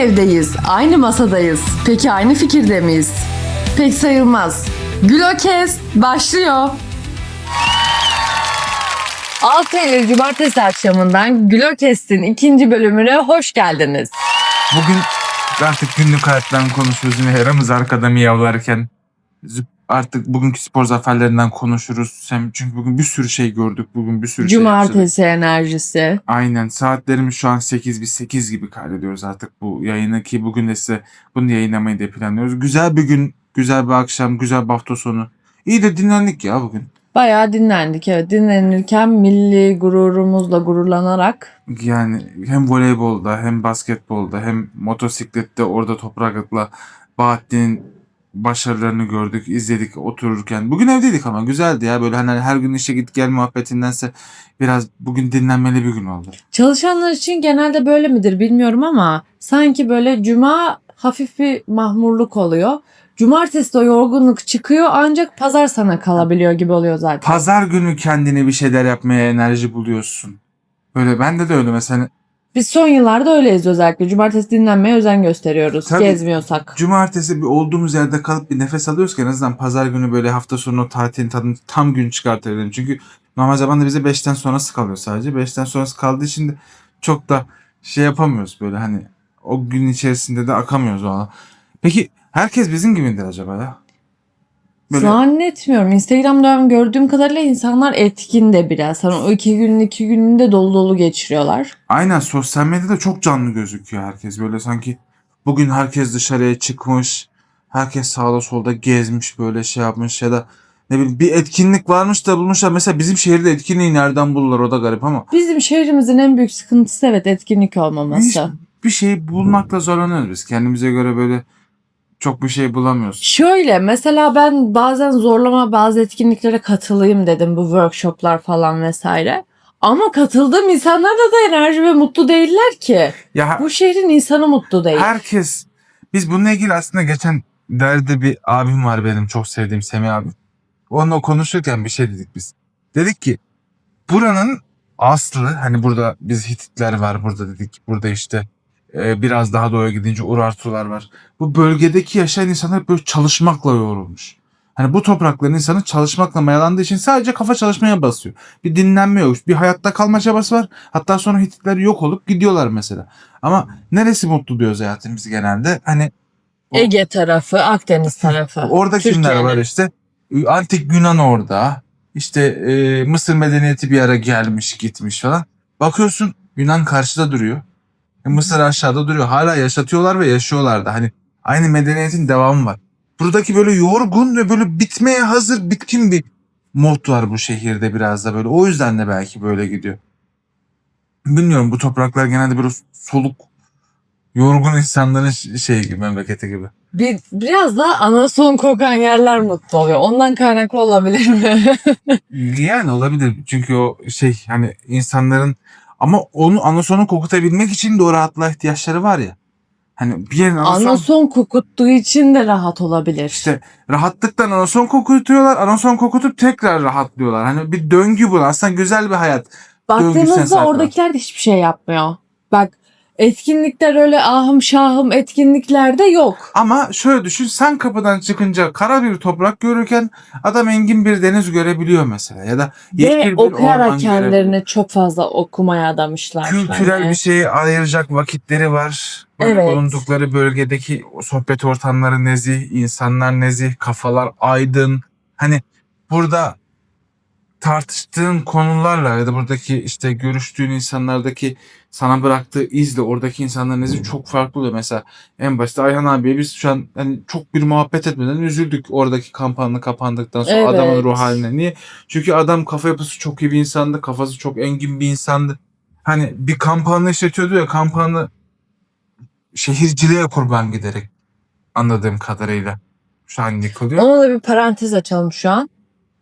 Evdeyiz, aynı masadayız. Peki aynı fikirde miyiz? Pek sayılmaz. Glokes başlıyor. 6 Eylül Cumartesi akşamından Glokes'in ikinci bölümüne hoş geldiniz. Bugün artık günlük hayattan konuşuyoruz yine Heramız arkada miyavlarken. Artık bugünkü spor zaferlerinden konuşuruz. Hem çünkü bugün bir sürü şey gördük. Bugün bir sürü şey yaşadık. Cumartesi enerjisi. Aynen saatlerimiz şu an 8 biz 8 gibi kaydediyoruz artık bu yayını ki bugün de size bunu yayınlamayı da planlıyoruz. Güzel bir gün, güzel bir akşam, güzel bir hafta sonu. İyi de dinlendik ya bugün. Bayağı dinlendik evet. Dinlenirken milli gururumuzla gururlanarak Yani hem voleybolda hem basketbolda hem motosiklette orada toprakla Bahattin'in başarılarını gördük, izledik otururken. Bugün evdeydik ama güzeldi ya böyle hani her gün işe git gel muhabbetindense biraz bugün dinlenmeli bir gün oldu. Çalışanlar için genelde böyle midir bilmiyorum ama sanki böyle cuma hafif bir mahmurluk oluyor. Cumartesi de o yorgunluk çıkıyor ancak pazar sana kalabiliyor gibi oluyor zaten. Pazar günü kendine bir şeyler yapmaya enerji buluyorsun. Böyle bende de öyle mesela Biz son yıllarda öyleyiz özellikle. Cumartesi dinlenmeye özen gösteriyoruz. Tabii. Gezmiyorsak. cumartesi bir olduğumuz yerde kalıp bir nefes alıyoruz ki en azından pazar günü böyle hafta sonu tatilin tadını tam gün çıkartabilirim. Çünkü normal zamanda bize 5'ten sonrası kalıyor sadece. 5'ten sonrası kaldığı için de çok da şey yapamıyoruz böyle hani o gün içerisinde de akamıyoruz o alana. Peki herkes bizim gibi midir acaba ya? Böyle Zannetmiyorum. Instagram'dan gördüğüm kadarıyla insanlar etkin de biraz. Hani o iki günün iki gününü de dolu dolu geçiriyorlar. aynen sosyal medyada çok canlı gözüküyor herkes. Böyle sanki bugün herkes dışarıya çıkmış. Herkes sağda solda gezmiş böyle şey yapmış ya da ne bileyim bir etkinlik varmış da bulmuşlar. Mesela bizim şehirde etkinliği nereden bulurlar o da garip ama Bizim şehrimizin en büyük sıkıntısı evet etkinlik olmaması. bir şey bulmakta zorlanıyoruz biz. Kendimize göre böyle çok bir şey bulamıyoruz. Şöyle mesela ben bazen zorlama bazı etkinliklere katılayım dedim bu workshoplar falan vesaire. Ama katıldığım insanlar da, da enerji ve mutlu değiller ki. Ya Bu şehrin insanı mutlu değil. herkes biz bununla ilgili aslında geçen derde bir abim var benim çok sevdiğim Semih abi. Onunla konuşurken bir şey dedik biz. Dedik ki buranın aslı hani burada biz Hititler var burada dedik. Burada işte e, biraz daha doğuya gidince Urartular var. Bu bölgedeki yaşayan insanlar böyle çalışmakla yoğrulmuş. Hani bu toprakların insanı çalışmakla mayalandığı için sadece kafa çalışmaya basıyor. Bir dinlenme yok. Bir hayatta kalma çabası var. Hatta sonra Hititler yok olup gidiyorlar mesela. Ama neresi mutlu diyoruz hayatımız genelde. Hani Ege tarafı, Akdeniz tarafı. Orada kimler var işte? Antik Yunan orada. İşte e, Mısır medeniyeti bir ara gelmiş gitmiş falan. Bakıyorsun Yunan karşıda duruyor. E, Mısır aşağıda duruyor. Hala yaşatıyorlar ve yaşıyorlar da. Hani aynı medeniyetin devamı var. Buradaki böyle yorgun ve böyle bitmeye hazır bitkin bir mod var bu şehirde biraz da böyle. O yüzden de belki böyle gidiyor. Bilmiyorum bu topraklar genelde böyle soluk yorgun insanların şey gibi memleketi gibi. Bir, biraz da anason kokan yerler mutlu oluyor. Ondan kaynaklı olabilir mi? Yani olabilir. Çünkü o şey hani insanların ama onu anasonu kokutabilmek için de o rahatlığa ihtiyaçları var ya. Hani bir yerin anason, anason kokuttuğu için de rahat olabilir. işte rahatlıktan anason kokutuyorlar. Anason kokutup tekrar rahatlıyorlar. Hani bir döngü bu. Aslında güzel bir hayat. Baktığınızda oradakiler de hiçbir şey yapmıyor. Bak etkinlikler öyle ahım şahım etkinliklerde yok. Ama şöyle düşün sen kapıdan çıkınca kara bir toprak görürken adam engin bir deniz görebiliyor mesela. Ya da yeşil Ve bir okuyarak görebiliyor. kendilerini çok fazla okumaya adamışlar. kültürel Yani. bir şeyi ayıracak vakitleri var. Evet. Bulundukları bölgedeki o sohbet ortamları nezih, insanlar nezih, kafalar aydın. Hani burada tartıştığın konularla ya da buradaki işte görüştüğün insanlardaki sana bıraktığı izle oradaki insanların nezih çok farklı oluyor. Mesela en başta Ayhan abiye biz şu an hani çok bir muhabbet etmeden üzüldük oradaki kampanya kapandıktan sonra Evet. adamın ruh haline. Niye? Çünkü adam kafa yapısı çok iyi bir insandı. Kafası çok engin bir insandı hani bir kampanya işletiyordu ya kampanya şehirciliğe kurban giderek anladığım kadarıyla şu an yıkılıyor. Ona da bir parantez açalım şu an.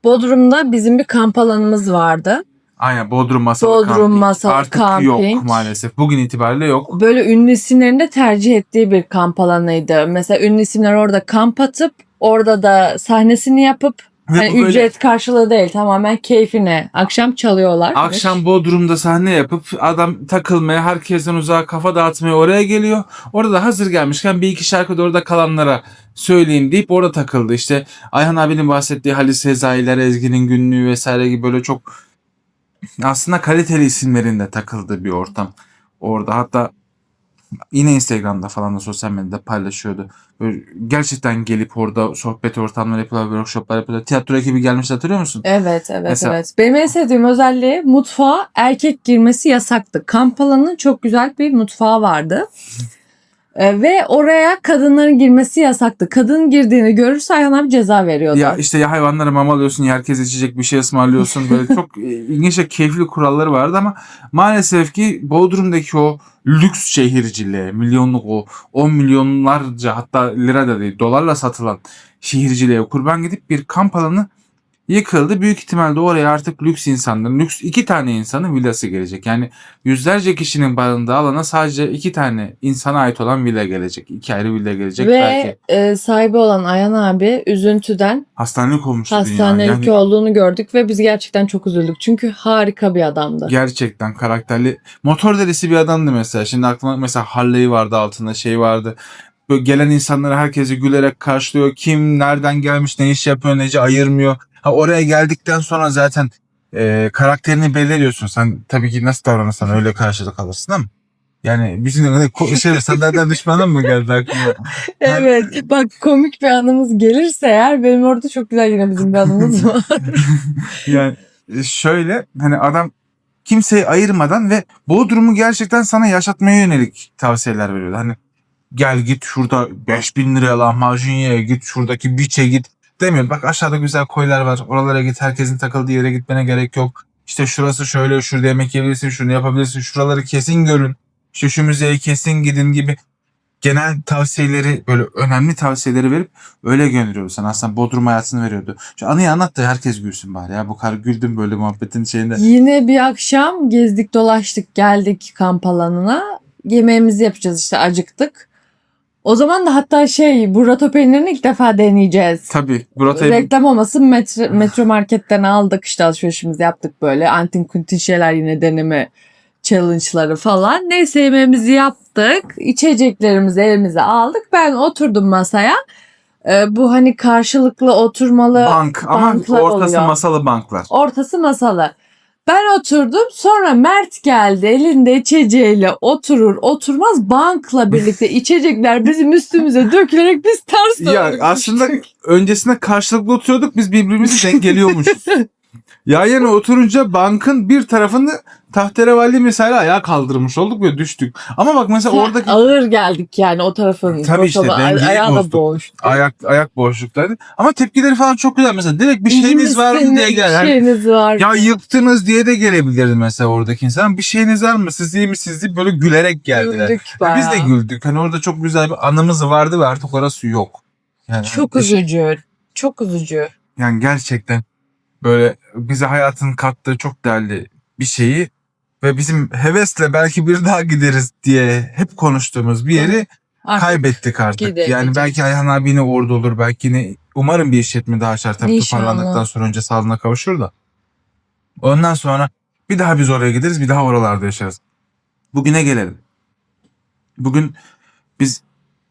Bodrum'da bizim bir kamp alanımız vardı. Aynen Bodrum masalı Bodrum kamping. masalı Artık kamping. yok maalesef. Bugün itibariyle yok. Böyle ünlü isimlerin de tercih ettiği bir kamp alanıydı. Mesela ünlü isimler orada kamp atıp orada da sahnesini yapıp Ve Hani bu böyle ücret karşılığı değil tamamen keyfine. Akşam çalıyorlar. akşam Bodrum'da sahne yapıp adam takılmaya, herkesten uzağa kafa dağıtmaya oraya geliyor. Orada da hazır gelmişken bir iki şarkı da orada kalanlara söyleyeyim deyip orada takıldı. İşte Ayhan abinin bahsettiği Halis Sezai'ler, Ezgi'nin günlüğü vesaire gibi böyle çok aslında kaliteli isimlerin de takıldığı bir ortam. Orada hatta yine Instagram'da falan da sosyal medyada paylaşıyordu. Böyle gerçekten gelip orada sohbet ortamları yapıyorlar, workshoplar yapıyorlar. Tiyatro ekibi gelmiş hatırlıyor musun? Evet evet Mesela- evet. Benim en sevdiğim özelliği mutfağa erkek girmesi yasaktı. Kampala'nın çok güzel bir mutfağı vardı. Ee, ve oraya kadınların girmesi yasaktı. Kadın girdiğini görürse Ayhan abi ceza veriyordu. Ya işte ya hayvanlara mama alıyorsun ya herkes içecek bir şey ısmarlıyorsun. Böyle çok e, ilginç ve keyifli kuralları vardı ama maalesef ki Bodrum'daki o lüks şehirciliğe, milyonluk o 10 milyonlarca hatta lira da değil dolarla satılan şehirciliğe kurban gidip bir kamp alanı yıkıldı. Büyük ihtimalle oraya artık lüks insanların, lüks iki tane insanın villası gelecek. Yani yüzlerce kişinin barındığı alana sadece iki tane insana ait olan villa gelecek. İki ayrı villa gelecek Ve belki. e, sahibi olan Ayhan abi üzüntüden Hastanelik dünya. hastanelik Yani- olduğunu gördük ve biz gerçekten çok üzüldük. Çünkü harika bir adamdı. Gerçekten karakterli. Motor delisi bir adamdı mesela. Şimdi aklıma mesela Harley vardı altında şey vardı. Böyle gelen insanları herkesi gülerek karşılıyor. Kim nereden gelmiş ne iş yapıyor nece ayırmıyor. Ha oraya geldikten sonra zaten e, karakterini belirliyorsun. Sen tabii ki nasıl davranırsan öyle karşılık alırsın ama. Yani bizim ko- şey sandalyen düşmanın mı geldi aklıma? Evet bak komik bir anımız gelirse eğer benim orada çok güzel yine bizim bir anımız var. yani e, şöyle hani adam kimseyi ayırmadan ve Bodrum'u gerçekten sana yaşatmaya yönelik tavsiyeler veriyordu. Hani gel git şurada 5000 liraya lahmacun ye git şuradaki biçe git demiyor. Bak aşağıda güzel koylar var oralara git herkesin takıldığı yere gitmene gerek yok. İşte şurası şöyle şurada yemek yiyebilirsin şunu yapabilirsin şuraları kesin görün. İşte şu müzeye kesin gidin gibi genel tavsiyeleri böyle önemli tavsiyeleri verip öyle gönderiyordu sana. Aslında Bodrum hayatını veriyordu. Şu anıyı anlat da herkes gülsün bari ya. Bu kadar güldüm böyle muhabbetin şeyinde. Yine bir akşam gezdik dolaştık geldik kamp alanına. Yemeğimizi yapacağız işte acıktık. O zaman da hatta şey burrata peynirini ilk defa deneyeceğiz. Tabii. Burata'yı Reklam olmasın metro, metro marketten aldık işte alışverişimizi yaptık böyle antin kuntin şeyler yine deneme challenge'ları falan. Neyse yemeğimizi yaptık. içeceklerimizi elimize aldık. Ben oturdum masaya. Ee, bu hani karşılıklı oturmalı bank ama banklar ortası oluyor. masalı banklar. ortası masalı. Ben oturdum sonra Mert geldi elinde içeceğiyle oturur oturmaz bankla birlikte içecekler bizim üstümüze dökülerek biz ters Ya döndük. aslında öncesinde karşılıklı oturuyorduk biz birbirimizi dengeliyormuşuz. Yan yana oturunca bankın bir tarafını tahterevalli misali ayağa kaldırmış olduk ve düştük. Ama bak mesela oradaki ağır geldik yani o tarafın. Tabii işte, dengeyi ayağı da boğuştu. ayak ayak boşluktaydı. Ama tepkileri falan çok güzel. Mesela direkt bir şeyiniz var mı diye gel. Bir şeyiniz var Ya yıktınız diye de gelebilirdi mesela oradaki insan. Bir şeyiniz var mı? Siz iyi misiniz diye böyle gülerek geldiler. Güldük Biz bayağı. de güldük. Hani orada çok güzel bir anımız vardı ve artık orası yok. Yani, Çok üzücü. Çok üzücü. Yani gerçekten böyle bize hayatın kattığı çok değerli bir şeyi ve bizim hevesle belki bir daha gideriz diye hep konuştuğumuz bir yeri Artık kaybettik artık. Yani belki Ayhan abi yine orada olur. Belki yine umarım bir işletme daha açar. Tabii İnşallah. toparlandıktan sonra önce sağlığına kavuşur da. Ondan sonra bir daha biz oraya gideriz. Bir daha oralarda yaşarız. Bugüne gelelim. Bugün biz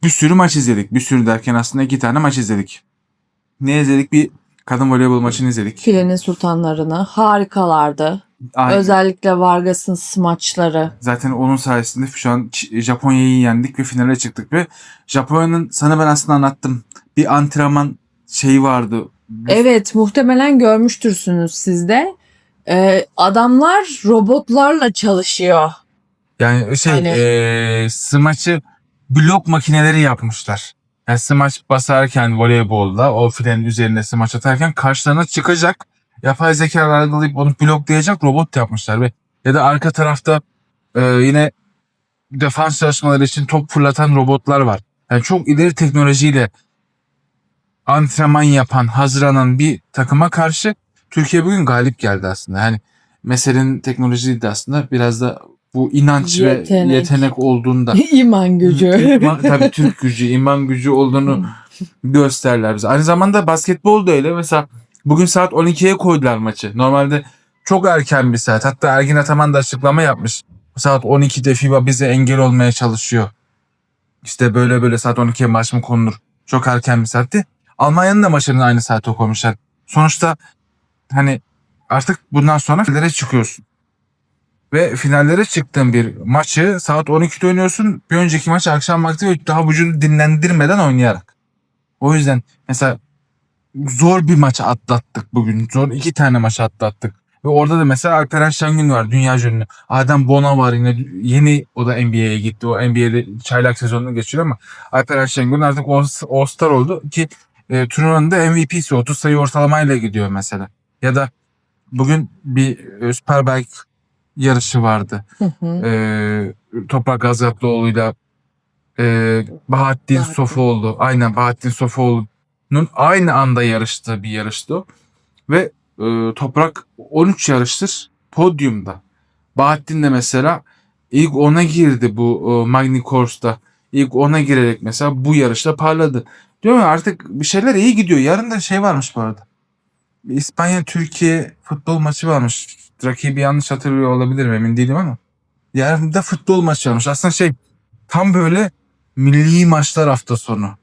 bir sürü maç izledik. Bir sürü derken aslında iki tane maç izledik. Ne izledik? Bir kadın voleybol maçını izledik. Filenin sultanlarını harikalardı. Aynen. Özellikle Vargas'ın smaçları. Zaten onun sayesinde şu an Japonya'yı yendik ve finale çıktık ve Japonya'nın sana ben aslında anlattım. Bir antrenman şeyi vardı. Evet muhtemelen görmüştürsünüz siz de. Ee, adamlar robotlarla çalışıyor. Yani şey Hani- eee, smaçı blok makineleri yapmışlar. Yani smaç basarken voleybolda o filenin üzerine smaç atarken karşılarına çıkacak. Yapay zeka algılayıp onu bloklayacak robot yapmışlar ve ya da arka tarafta eee, yine defans çalışmaları için top fırlatan robotlar var. Yani çok ileri teknolojiyle antrenman yapan, hazırlanan bir takıma karşı Türkiye bugün galip geldi aslında. Yani meselenin teknolojisi de aslında biraz da bu inanç ve Yetenek. yetenek olduğunda İman gücü. İman- tabii Türk gücü, iman gücü olduğunu gösterler bize. Aynı zamanda basketbol da öyle. Mesela Bugün saat 12'ye koydular maçı. Normalde çok erken bir saat. Hatta Ergin Ataman da açıklama yapmış. Saat 12'de FIBA bize engel olmaya çalışıyor. İşte böyle böyle saat 12'ye maç mı konulur? Çok erken bir saatti. Almanya'nın da maçlarını aynı saate koymuşlar. Sonuçta hani artık bundan sonra finallere çıkıyorsun. Ve finallere çıktığın bir maçı saat 12'de oynuyorsun. Bir önceki maç akşam vakti ve daha vücudu dinlendirmeden oynayarak. O yüzden mesela zor bir maç atlattık bugün. Zor iki tane maç atlattık. Ve orada da mesela Alperen Şengün var dünya ünlü. Adem Bona var yine yeni o da NBA'ye gitti. O NBA'de çaylak sezonunu geçiriyor ama Alperen Şengün artık All- All-Star oldu ki e, turnuvanın da MVP'si 30 sayı ortalamayla gidiyor mesela. Ya da bugün bir e, Superbike yarışı vardı. Hı hı. Ee, Toprak Gazgatlıoğlu'yla e, Bahattin Bahattin. Sofuoğlu. Aynen Bahattin Sofuoğlu'nun aynı anda yarıştığı bir yarıştı. Ve e, Toprak 13 yarıştır podyumda. Bahattin de mesela ilk ona girdi bu e, Magny Cours'ta. İlk ona girerek mesela bu yarışta parladı. Diyorum ya artık bir şeyler iyi gidiyor. Yarın da şey varmış bu arada. Bir İspanya-Türkiye futbol maçı varmış. Rakibi yanlış hatırlıyor olabilirim emin değilim ama. Yarın da futbol maçı varmış. Aslında şey tam böyle milli maçlar hafta sonu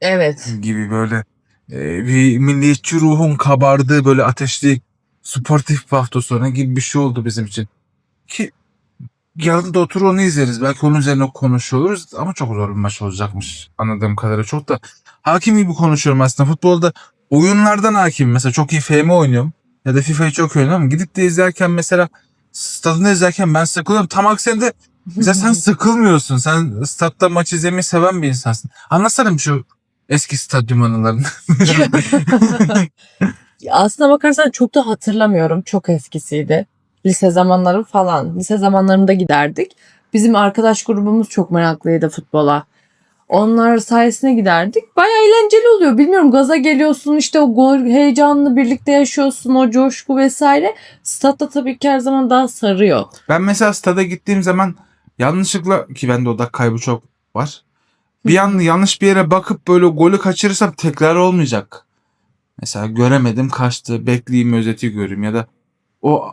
Evet. gibi böyle e, bir milliyetçi ruhun kabardığı böyle ateşli sportif bir hafta sonu gibi bir şey oldu bizim için. Ki yarın da otur onu izleriz. Belki onun üzerine konuşuyoruz ama çok zor bir maç olacakmış anladığım kadarıyla. Çok da hakim gibi konuşuyorum aslında. Futbolda oyunlardan hakim. Mesela çok iyi FM oynuyorum ya da FIFA'yı çok oynuyorum ama gidip de izlerken mesela stadında izlerken ben sıkılıyorum. Tam aksine de mesela sen sıkılmıyorsun. Sen statta maç izlemeyi seven bir insansın. Anlatsana şu eski stadyum anılarını. Aslına bakarsan çok da hatırlamıyorum. Çok eskisiydi. Lise zamanlarım falan. Lise zamanlarımda giderdik. Bizim arkadaş grubumuz çok meraklıydı futbola. Onlar sayesinde giderdik. Baya eğlenceli oluyor. Bilmiyorum gaza geliyorsun işte o gol heyecanını birlikte yaşıyorsun o coşku vesaire. Statta tabii ki her zaman daha sarıyor. Ben mesela stada gittiğim zaman yanlışlıkla ki bende odak kaybı çok var. Bir an yanlış bir yere bakıp böyle golü kaçırırsam tekrar olmayacak. Mesela göremedim kaçtı bekleyeyim özeti göreyim ya da o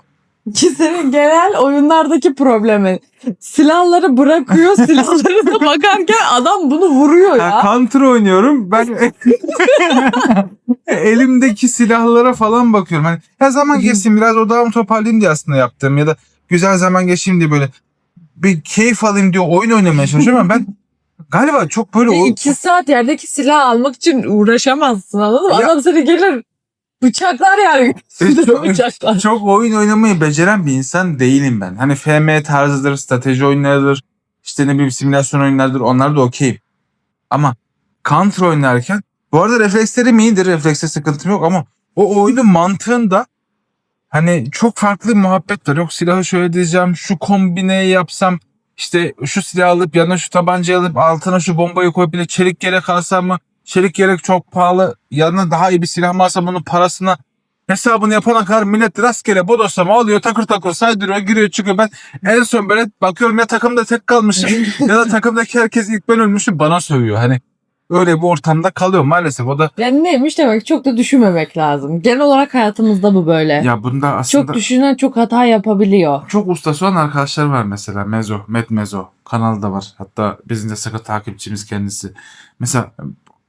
Ki senin genel oyunlardaki problemi. Silahları bırakıyor silahlarına bakarken adam bunu vuruyor Ha, ya. counter oynuyorum. Ben elimdeki silahlara falan bakıyorum. Hani her zaman geçsin biraz odağımı toparlayayım diye aslında yaptım ya da güzel zaman geçeyim diye böyle bir keyif alayım diye oyun oynamaya çalışıyorum ama ben galiba çok böyle o, İki saat yerdeki silah almak için uğraşamazsın anladın mı? Ya- Adam seni gelir bıçaklar yani. Çok- bıçaklar. çok oyun oynamayı beceren bir insan değilim ben. Hani FM tarzıdır, strateji oyunlarıdır, işte ne bileyim simülasyon oyunlarıdır onlar da okeyim. Ama counter oynarken bu arada reflekslerim iyidir, reflekste sıkıntım yok ama o oyunun mantığında hani çok farklı muhabbet var. Yok silahı şöyle diyeceğim, şu kombineyi yapsam, işte şu silahı alıp yanına şu tabancayı alıp altına şu bombayı koyup bir de çelik yelek alsam mı? Çelik yelek çok pahalı. Yanına daha iyi bir silah alsam bunun parasına hesabını yapana kadar millet rastgele bodoslama alıyor takır takır saydırıyor giriyor çıkıyor. Ben en son böyle bakıyorum ya takımda tek kalmışım ya da takımdaki herkes ilk ben ölmüşüm bana sövüyor. Hani öyle bir ortamda kalıyor maalesef. O da Yani neymiş demek çok da düşünmemek lazım. Genel olarak hayatımızda bu böyle. ya bunda aslında çok düşünen çok hata yapabiliyor. çok ustası olan arkadaşlar var mesela. Mezo, Met Mezo kanalı da var. Hatta bizim de sıkı takipçimiz kendisi. Mesela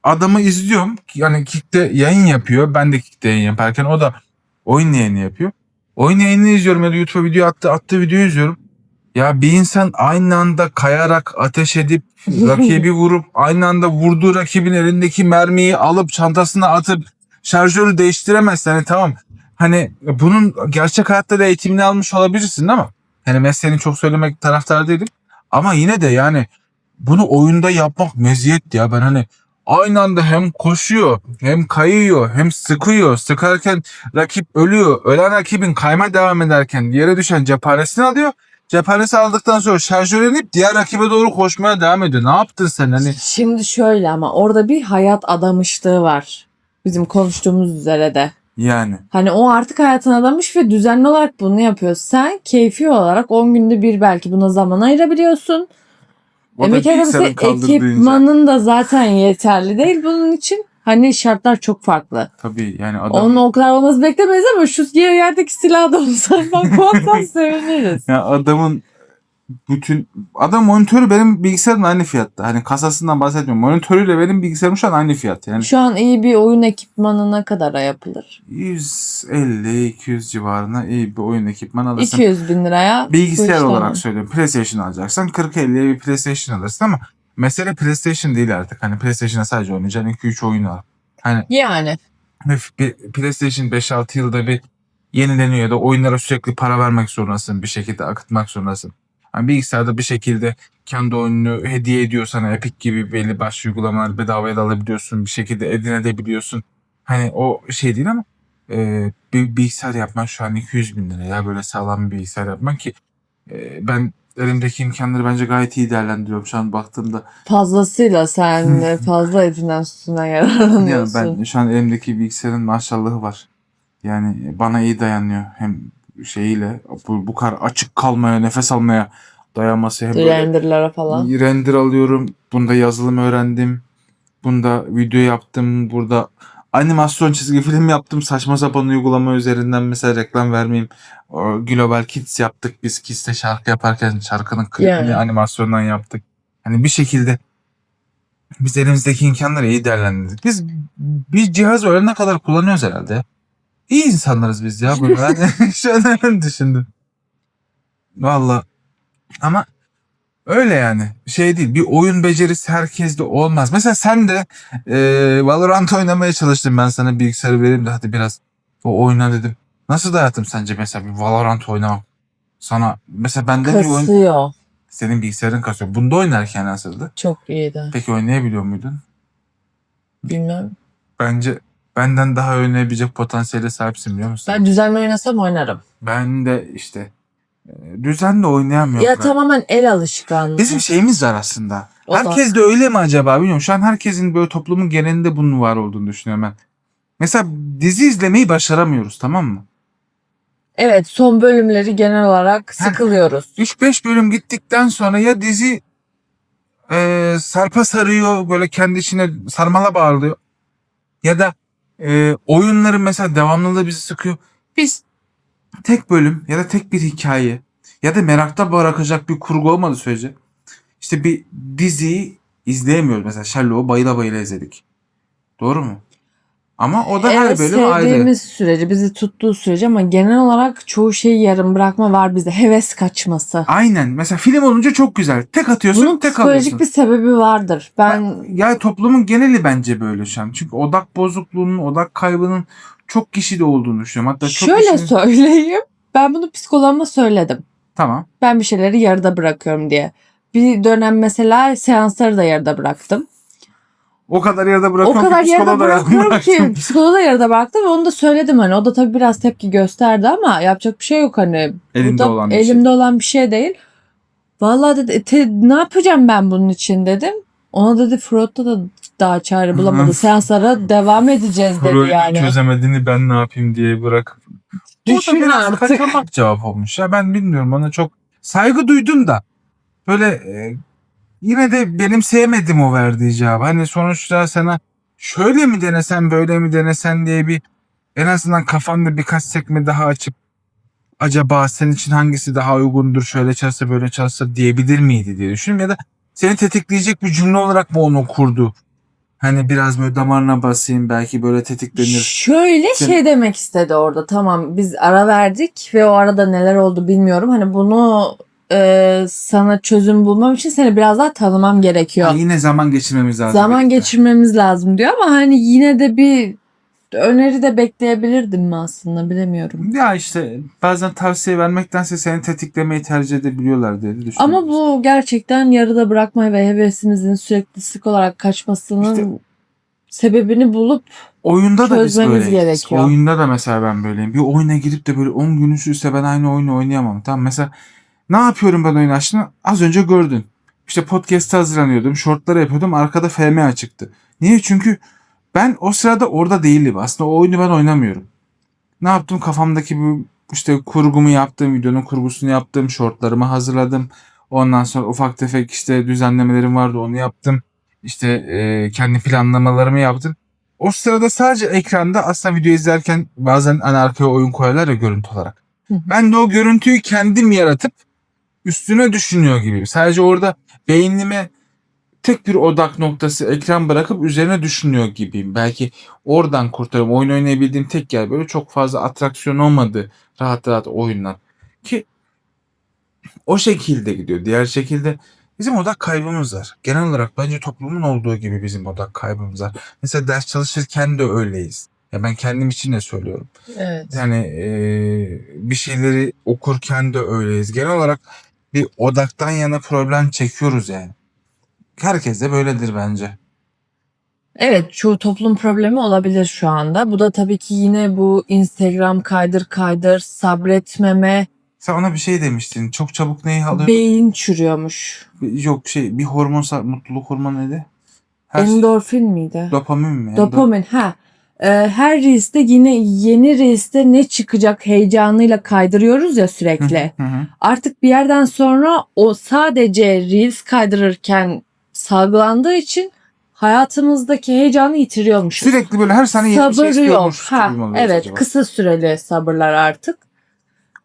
adamı izliyorum. Yani Kick'te yayın yapıyor. Ben de Kick'te yayın yaparken o da oyun yayını yapıyor. Oyun yayını izliyorum ya da YouTube video attı, attığı videoyu izliyorum. Ya bir insan aynı anda kayarak ateş edip rakibi vurup aynı anda vurduğu rakibin elindeki mermiyi alıp çantasına atıp şarjörü değiştiremez. Yani tamam hani bunun gerçek hayatta da eğitimini almış olabilirsin ama hani mesleğini çok söylemek taraftar değilim. Ama yine de yani bunu oyunda yapmak meziyet ya. Ben hani aynı anda hem koşuyor hem kayıyor hem sıkıyor. Sıkarken rakip ölüyor. Ölen rakibin kayma devam ederken yere düşen cephanesini alıyor. Cephanesi aldıktan sonra şarjör inip diğer rakibe doğru koşmaya devam ediyor. Ne yaptın sen hani? Şimdi şöyle ama orada bir hayat adamışlığı var. Bizim konuştuğumuz üzere de. Yani. Hani o artık hayatına adamış ve düzenli olarak bunu yapıyor. Sen keyfi olarak 10 günde bir belki buna zaman ayırabiliyorsun. Emek bilgisayarın arabası ekipmanın da zaten yeterli değil bunun için. Hani şartlar çok farklı. Tabii yani adam Onun o kadar olması beklemeyiz ama şu yer yerdeki silah da olsa bakmazsan seviniriz. ya adamın bütün adam monitörü benim bilgisayarımla aynı fiyatta. Hani kasasından bahsetmiyorum. Monitörüyle benim bilgisayarım şu an aynı fiyat. Yani Şu an iyi bir oyun ekipmanı ne kadara yapılır? 150-200 civarına iyi bir oyun ekipman alırsın. 200 bin liraya. Bilgisayar olarak söylüyorum. PlayStation alacaksan 40-50'ye bir PlayStation alırsın ama mesele PlayStation değil artık. Hani PlayStation'a sadece oynayacağın 2-3 oyun var. Hani Yani. PlayStation 5-6 yılda bir yenileniyor da oyunlara sürekli para vermek zorundasın. Bir şekilde akıtmak zorundasın. Hani bilgisayarda bir şekilde kendi oyununu hediye ediyor sana Epic gibi belli başlı uygulamalar bedavaya da alabiliyorsun. Bir şekilde edinebiliyorsun. Hani o şey değil ama e, bir bilgisayar yapman şu an 200 bin lira ya böyle sağlam bir bilgisayar yapman ki e, ben elimdeki imkanları bence gayet iyi değerlendiriyorum şu an baktığımda. Fazlasıyla sen fazla etinden sütünden Yani yararlanıyorsun. ben şu an elimdeki bilgisayarın maşallahı var. Yani bana iyi dayanıyor hem şeyiyle bu, bu kadar açık kalmaya, nefes almaya dayanması hem böyle Renderlara falan. render alıyorum. Bunda yazılım öğrendim. Bunda video yaptım. Burada animasyon çizgi film yaptım. Saçma sapan uygulama üzerinden mesela reklam vermeyeyim. O Global Kids yaptık. Biz Kids'te şarkı yaparken şarkının klibini Yani. animasyondan yaptık. Hani bir şekilde biz elimizdeki imkanları iyi değerlendirdik. Biz bir cihaz öğrenene kadar kullanıyoruz herhalde. İyi insanlarız biz ya. Şu an öyle düşündüm. Valla. Ama öyle yani. Şey değil. Bir oyun becerisi herkeste olmaz. Mesela sen de e, Valorant oynamaya çalıştın. Ben sana bilgisayarı vereyim de hadi biraz o oyna dedim. Nasıl da hayatım sence mesela bir Valorant oynamak? Sana mesela bende bir oyun Kasıyor. senin bilgisayarın kasıyor. Bunda oynarken nasıldı? Çok iyiydi. Peki oynayabiliyor muydun? Bilmem. Bence benden daha oynayabilecek potansiyele sahipsin biliyor musun? Ben düzenli oynasam oynarım. Ben de işte e, düzenli oynayamıyorum. Ya ben. tamamen el alışkanlığı. Bizim şeyimiz var aslında. O da. Herkes de öyle mi acaba bilmiyorum. Şu an herkesin böyle toplumun genelinde bunun var olduğunu düşünüyorum ben. Mesela dizi izlemeyi başaramıyoruz tamam mı? Evet son bölümleri genel olarak sıkılıyoruz. 3-5 bölüm gittikten sonra ya dizi e, sarpa sarıyor böyle kendi içine sarmala bağlıyor. Ya da e, oyunların mesela devamlılığı bizi sıkıyor. Biz tek bölüm ya da tek bir hikaye ya da merakta bırakacak bir kurgu olmadığı sürece işte bir diziyi izleyemiyoruz. Mesela Sherlock'u bayıla bayıla izledik. Doğru mu? Ama o da her Evet bölüm ayrı. sevdiğimiz sürece bizi tuttuğu sürece ama genel olarak çoğu şeyi yarım bırakma var bizde. Heves kaçması. Aynen. Mesela film olunca çok güzel. Tek atıyorsun, Bunun tek psikolojik alıyorsun. bir sebebi vardır. Ben Ya toplumun geneli bence böyle şu an. Çünkü odak bozukluğunun, odak kaybının çok kişide olduğunu düşünüyorum. Hatta çok şöyle kişinin- söyleyeyim. Ben bunu psikoloğuma söyledim. Tamam. Ben bir şeyleri yarıda bırakıyorum diye. Bir dönem mesela seansları da yarıda bıraktım. O kadar O bırakıyorum kadar ki psikoloğa da bırakıyorum ki psikoloğa da yarıda bıraktım ve onu da söyledim hani. O da tabii biraz tepki gösterdi ama yapacak bir şey yok hani. Bu Elimde da olan bir şey. elimde olan bir şey değil. Vallahi dedi "E, te- ne yapacağım ben bunun için dedim. Ona dedi Freud'da da daha çare bulamadı. Seanslara devam edeceğiz dedi Freud'un yani. çözemediğini ben ne yapayım diye bırakıp. Düşün Bu da biraz artık. kaçamak cevap olmuş. Ya ben bilmiyorum ona çok saygı duydum da böyle e, yine de benim sevmedim o verdiği cevabı. Hani sonuçta sana şöyle mi denesen böyle mi denesen diye bir en azından kafanda birkaç sekme daha açıp acaba senin için hangisi daha uygundur şöyle çalışsa böyle çalışsa diyebilir miydi diye düşünüyorum ya da seni tetikleyecek bir cümle olarak mı onu kurdu? Hani biraz böyle damarına basayım belki böyle tetiklenir. Şöyle Sen- şey demek istedi orada. Tamam biz ara verdik ve o arada neler oldu bilmiyorum. Hani bunu e, sana çözüm bulmam için seni biraz daha tanımam gerekiyor. Ha, yine zaman geçirmemiz lazım. Zaman birlikte. geçirmemiz lazım diyor ama hani yine de bir öneri de bekleyebilirdim mi aslında bilemiyorum. Ya işte bazen tavsiye vermektense seni tetiklemeyi tercih edebiliyorlar diye düşünüyorum. Ama bu gerçekten yarıda bırakmayı ve hevesimizin sürekli sık olarak kaçmasının İşte- sebebini bulup oyunda da biz böyleyiz. gerekiyor. Oyunda da mesela ben böyleyim. Bir oyuna girip de böyle 10 gün üst üste ben aynı oyunu oynayamam. Tamam mesela ne yapıyorum ben oyun açtığımda? Az önce gördün. İşte podcast'a hazırlanıyordum. Shortları yapıyordum. Arkada FM açıktı. Niye? Çünkü ben o sırada orada değildim. Aslında o oyunu ben oynamıyorum. Ne yaptım? Kafamdaki bu işte kurgumu yaptım. Videonun kurgusunu yaptım. Shortlarımı hazırladım. Ondan sonra ufak tefek işte düzenlemelerim vardı. Onu yaptım. İşte e, kendi planlamalarımı yaptım. O sırada sadece ekranda aslında video izlerken bazen hani arkaya oyun koyarlar ya görüntü olarak. Ben de o görüntüyü kendim yaratıp üstüne düşünüyor gibiyim. Sadece orada beynime tek bir odak noktası ekran bırakıp üzerine düşünüyor gibiyim. Belki oradan kurtarıyorum. Oyun oynayabildiğim tek yer böyle çok fazla atraksiyon olmadı. Rahat rahat oyunlar. Ki o şekilde gidiyor. Diğer şekilde bizim odak kaybımız var. Genel olarak bence toplumun olduğu gibi bizim odak kaybımız var. Mesela ders çalışırken de öyleyiz. Ya ben kendim için de söylüyorum. Evet. Yani eee, bir şeyleri okurken de öyleyiz. Genel olarak bir odaktan yana problem çekiyoruz yani. Herkes de böyledir bence. Evet çoğu toplum problemi olabilir şu anda. Bu da tabii ki yine bu Instagram kaydır kaydır sabretmeme Sen ona bir şey demiştin. Çok çabuk neyi alıyor? beyin çürüyormuş. Yok şey bir hormon mutluluk hormonu neydi? Her Endorfin miydi? dopamin mi? Dopamin ha. Ee, her reiste yine yeni reiste ne çıkacak heyecanıyla kaydırıyoruz ya sürekli. Hı hı. Artık bir yerden sonra o sadece reels kaydırırken salgılandığı için hayatımızdaki heyecanı yitiriyormuşuz. Sürekli böyle her saniye yeni bir şey Sabır yok. istiyormuş Ha, evet acaba? kısa süreli sabırlar artık.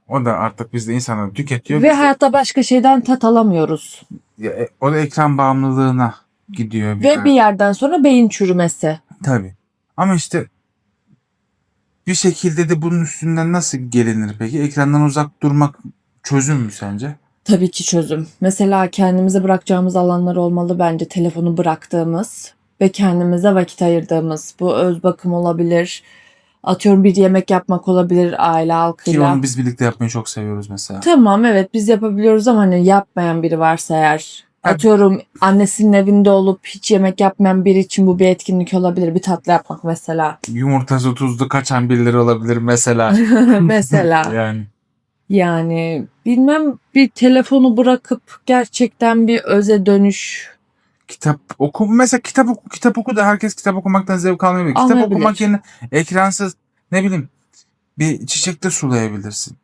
O da artık bizde insanları tüketiyor. Ve Biz de- hayatta başka şeyden tat alamıyoruz. Ya, e, o da ekran bağımlılığına gidiyor. bir Ve de. bir yerden sonra beyin çürümesi. Tabii. Ama işte bir şekilde de bunun üstünden nasıl gelinir peki? Ekrandan uzak durmak çözüm mü sence? Tabii ki çözüm. Mesela kendimize bırakacağımız alanlar olmalı bence telefonu bıraktığımız ve kendimize vakit ayırdığımız. Bu öz bakım olabilir. Atıyorum bir yemek yapmak olabilir aile Ki halkıyla. onu biz birlikte yapmayı çok seviyoruz mesela. Tamam evet biz yapabiliyoruz ama hani yapmayan biri varsa eğer. Atıyorum annesinin evinde olup hiç yemek yapmayan biri için bu bir etkinlik olabilir. Bir tatlı yapmak mesela. Yumurtası tuzlu kaçan birileri olabilir mesela. mesela. yani. Yani bilmem bir telefonu bırakıp gerçekten bir öze dönüş Kitap oku mesela kitap oku kitap oku da herkes kitap okumaktan zevk almayabilir. Kitap Almayabilir. okumak yerine ekransız ne bileyim bir çiçekte sulayabilirsin.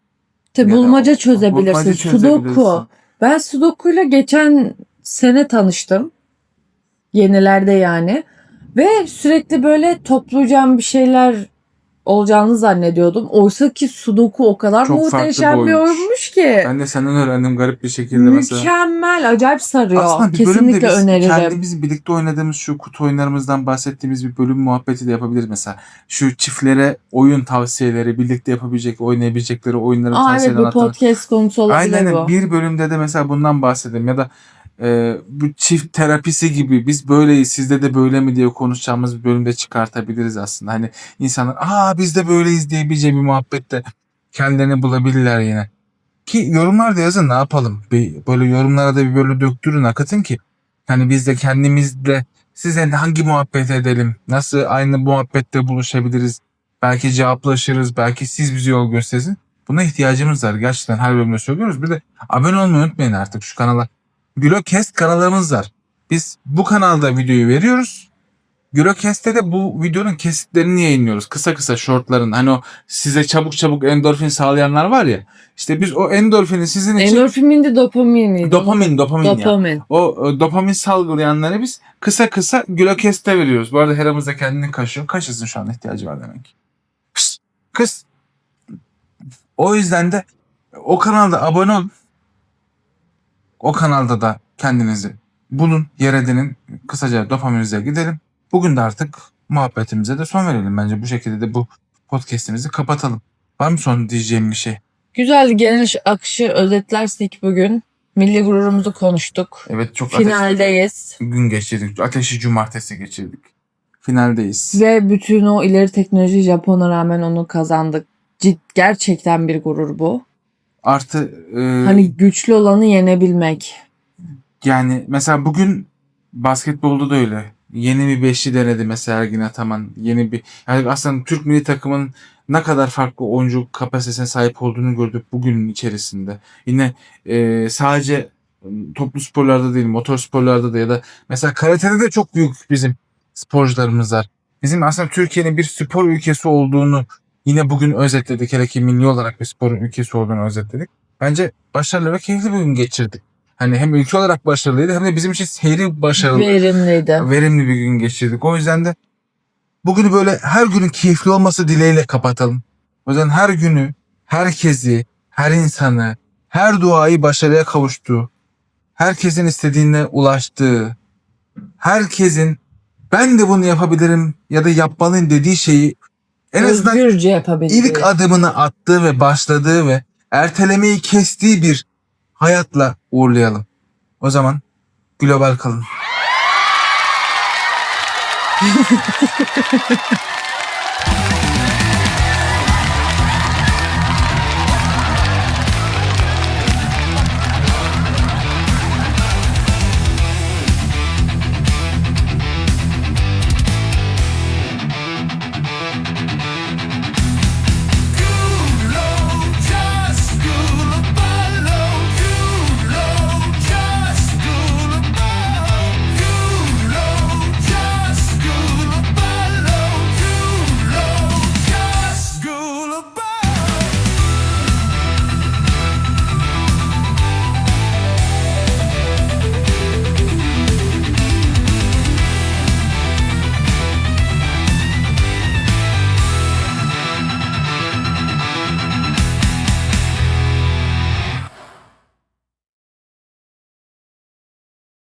Tabi Ya da bulmaca o- çözebilirsin. bulmaca çözebilirsin. Sudoku. Ben Sudoku'yla geçen sene tanıştım. Yenilerde yani. Ve sürekli böyle toplayacağım bir şeyler olacağını zannediyordum. Oysa ki Sudoku o kadar Çok muhteşem bir oyunmuş. ki. Ben de senden öğrendim garip bir şekilde mesela. Mükemmel, acayip sarıyor. Aslında bir bölümde Kesinlikle biz öneririm. kendimiz birlikte oynadığımız şu kutu oyunlarımızdan bahsettiğimiz bir bölüm muhabbeti de yapabiliriz mesela. Şu çiftlere oyun tavsiyeleri, birlikte yapabilecek, oynayabilecekleri oyunları Aa evet bu podcast konusu olabilir Aynen bu. bir bölümde de mesela bundan bahsedelim ya da e, bu çift terapisi gibi biz böyleyiz sizde de böyle mi diye konuşacağımız bir bölümde çıkartabiliriz aslında. Hani insanlar aa biz de böyleyiz diyebileceği bir muhabbette kendilerini bulabilirler yine. Ki yorumlarda yazın ne yapalım. Bir, böyle yorumlara da bir böyle döktürün akıtın ki hani biz de kendimizle size hangi muhabbet edelim? Nasıl aynı muhabbette buluşabiliriz? Belki cevaplaşırız. Belki siz bize yol gösterin. Buna ihtiyacımız var. Gerçekten her bölümde söylüyoruz. Bir de abone olmayı unutmayın artık şu kanala. Glocast kanalımız var. Biz bu kanalda videoyu veriyoruz. Glocast'te de bu videonun kesitlerini yayınlıyoruz. Kısa kısa shortların. Hani o size çabuk çabuk endorfin sağlayanlar var ya. İşte biz o endorfini sizin için Endorfin miydi, dopamin miydi? dopamin dopamin ya. Dopamin. O e, dopamin salgılayanları biz kısa kısa Glocast'te veriyoruz. Bu arada Hera'mız da kendini kaşıyor. Kaşısın şu an ihtiyacı var demek. Kız. O yüzden de o kanalda abone olun. O kanalda da kendinizi bulun, yer edinin. Kısaca dopaminize gidelim. Bugün de artık muhabbetimize de son verelim. Bence bu şekilde de bu podcast'imizi kapatalım. Var mı son diyeceğim bir şey? Güzel genel akışı özetlersek bugün milli gururumuzu konuştuk. Evet çok ateşli Finaldeyiz gün geçirdik. Ateşi cumartesi geçirdik. Finaldeyiz. ve bütün o ileri teknoloji Japon'a rağmen onu kazandık. Cid, gerçekten bir gurur bu. Artı e, Hani güçlü olanı yenebilmek. yani mesela bugün basketbolda da öyle. Yeni bir beşli denedi mesela Ergin Ataman. Yeni bir yani aslında Türk milli takımın ne kadar farklı oyuncu kapasitesine sahip olduğunu gördük bugünün içerisinde. Yine e, sadece toplu sporlarda değil, motor sporlarda da ya da mesela karatede de çok büyük bizim sporcularımız var. Bizim aslında Türkiye'nin bir spor ülkesi olduğunu yine bugün özetledik. Hele ki milli olarak bir spor ülkesi olduğunu özetledik. Bence başarılı ve keyifli bir gün geçirdik. Hani hem ülke olarak başarılıydı hem de bizim için seyri başarılı Verimliydi. verimli bir gün geçirdik. O yüzden de bugünü böyle her günün keyifli olması dileğiyle kapatalım. O yüzden her günü, herkesi, her insanı, her duayı başarıya kavuştuğu, herkesin istediğine ulaştığı, herkesin ben de bunu yapabilirim ya da yapmalıyım dediği şeyi en azından Özgürce yapabildiği. ilk adımını attığı ve başladığı ve ertelemeyi kestiği bir hayatla uğurlayalım. O zaman global kalın.